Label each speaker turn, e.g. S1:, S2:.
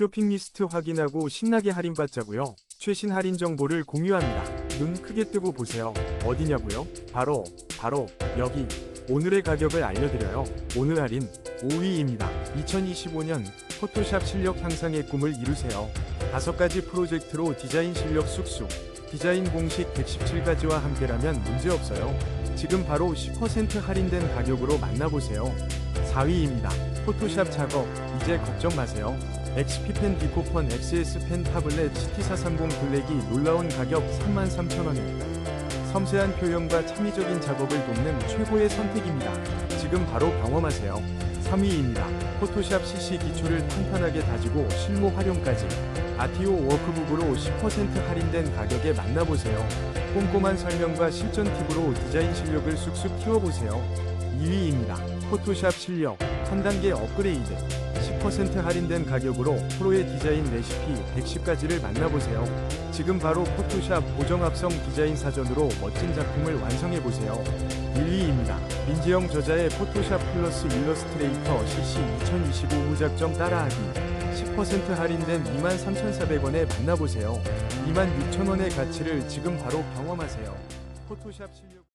S1: 쇼핑 리스트 확인하고 신나게 할인받자고요. 최신 할인 정보를 공유합니다. 눈 크게 뜨고 보세요. 어디냐고요? 바로 바로 여기 오늘의 가격을 알려드려요. 오늘 할인 5위입니다. 2025년 포토샵 실력 향상의 꿈을 이루세요. 다섯 가지 프로젝트로 디자인 실력 쑥쑥. 디자인 공식 117가지와 함께라면 문제없어요. 지금 바로 10% 할인된 가격으로 만나보세요. 4위입니다. 포토샵 작업, 이제 걱정 마세요. XP 펜 디코펀 XS 펜 타블렛 CT430 블랙이 놀라운 가격 33,000원에 섬세한 표현과 창의적인 작업을 돕는 최고의 선택입니다. 지금 바로 경험하세요. 3위입니다. 포토샵 CC 기초를 탄탄하게 다지고 실무 활용까지 아티오 워크북으로 10% 할인된 가격에 만나보세요. 꼼꼼한 설명과 실전 팁으로 디자인 실력을 쑥쑥 키워보세요. 2위입니다. 포토샵 실력 한 단계 업그레이드 10% 할인된 가격으로 프로의 디자인 레시피 110가지를 만나보세요. 지금 바로 포토샵 고정 합성 디자인 사전으로 멋진 작품을 완성해보세요. 1위입니다. 민지영 저자의 포토샵 플러스 일러스트레이터 CC 2025 후작점 따라하기 10% 할인된 23,400원에 만나보세요. 26,000원의 가치를 지금 바로 경험하세요. 포토샵 실력